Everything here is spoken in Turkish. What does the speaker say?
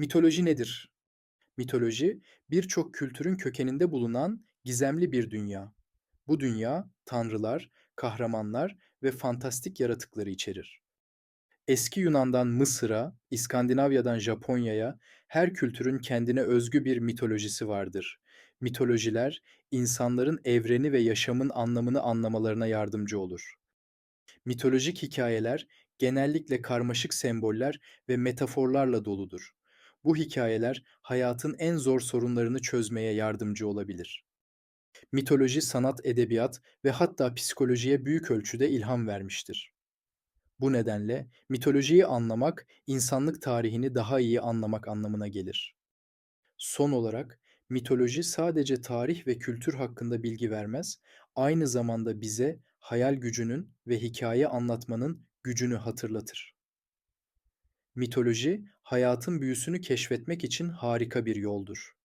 Mitoloji nedir? Mitoloji, birçok kültürün kökeninde bulunan gizemli bir dünya. Bu dünya, tanrılar, kahramanlar ve fantastik yaratıkları içerir. Eski Yunan'dan Mısır'a, İskandinavya'dan Japonya'ya her kültürün kendine özgü bir mitolojisi vardır. Mitolojiler, insanların evreni ve yaşamın anlamını anlamalarına yardımcı olur. Mitolojik hikayeler genellikle karmaşık semboller ve metaforlarla doludur. Bu hikayeler hayatın en zor sorunlarını çözmeye yardımcı olabilir. Mitoloji, sanat, edebiyat ve hatta psikolojiye büyük ölçüde ilham vermiştir. Bu nedenle mitolojiyi anlamak, insanlık tarihini daha iyi anlamak anlamına gelir. Son olarak mitoloji sadece tarih ve kültür hakkında bilgi vermez, aynı zamanda bize hayal gücünün ve hikaye anlatmanın gücünü hatırlatır. Mitoloji, hayatın büyüsünü keşfetmek için harika bir yoldur.